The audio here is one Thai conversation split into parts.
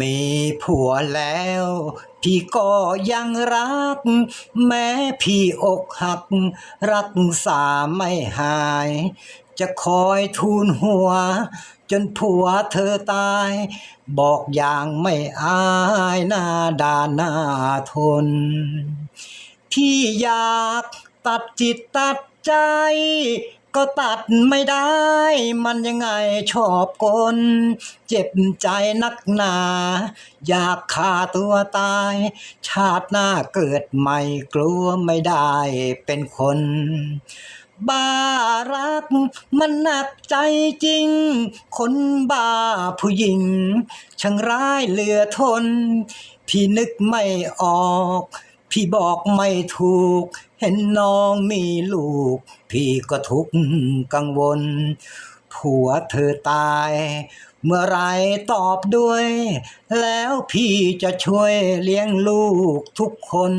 มีผัวแล้ว พี่ก็ยังรัก แม้พี่อกหัก รักษาไม่หาย จะคอยทูลหัว จนผัวเธอตาย บอกอย่างไม่อายหน้าด่าหน้าทน พี่อยากตัดจิตตัดใจ ก็ตัดไม่ได้ มันยังไงชอบกลเจ็บใจนักหนา อยากฆ่าตัวตาย ชาติหน้าเกิดใหม่กลัวไม่ได้เป็นคน บ้ารักมันหนักใจจริง คนบ้าผู้หญิง ช่างร้ายเหลือทน พี่นึกไม่ออก พี่บอกไม่ถูก เห็นน้องมีลูก พี่ก็ทุกข์กังวล ผัวเธอตาย เมื่อไรตอบด้วย แล้วพี่จะช่วยเลี้ยงลูกทุกคน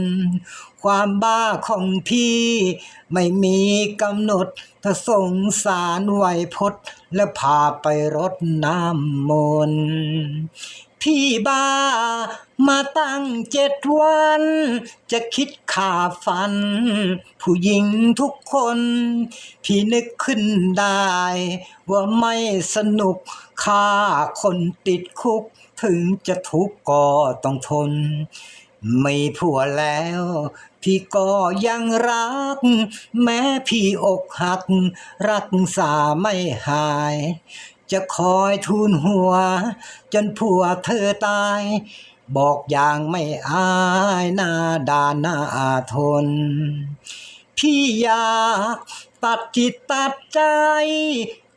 ความบ้าของพี่ไม่มีกำหนดถ้าสงสารไวยพจน์และพาไปรดน้ำมนต์ พี่บ้า มาตั้งเจ็ดวัน จะคิดขาฟัน ผู้หญิงทุกคน พี่นึกขึ้นได้ ว่าไม่สนุกฆ่าคนติดคุก ถึงจะทุกข์ก็ต้องทน ไม่ผัวแล้ว พี่ก็ยังรัก แม้พี่อกหัก รักษาไม่หาย จะคอยทูลหัว จนผัวเธอตาย บอกอย่างไม่อายหน้าด่าหน้าทน พี่อยากตัดจิตตัดใจ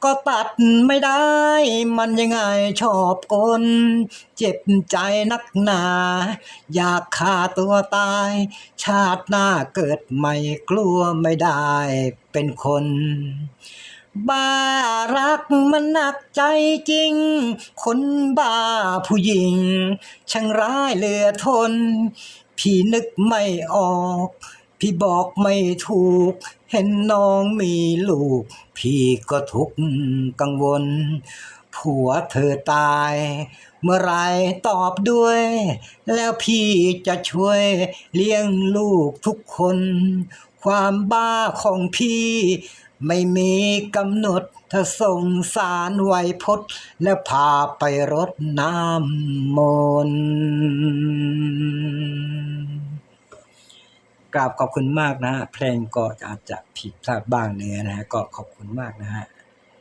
ก็ตัดไม่ได้ มันยังไงชอบกลเจ็บใจนักหนา อยากฆ่าตัวตาย ชาติหน้าเกิดใหม่กลัวไม่ได้เป็นคน บ้ารักมันหนักใจจริง คนบ้าผู้หญิง ช่างร้ายเหลือทน พี่นึกไม่ออก พี่บอกไม่ถูก เห็นน้องมีลูก พี่ก็ทุกข์กังวล ผัวเธอตาย เมื่อไรตอบด้วย แล้วพี่จะช่วยเลี้ยงลูกทุกคน ความบ้าของพี่ ไม่มีกำหนดถ้าส่งสารไวยพจน์ และพาไปรดน้ำมนต์กราบขอบคุณมากนะฮะเพลงก็อาจจะผิดพลาดบ้างเนื้อนะฮะก็ขอบคุณมากนะฮะ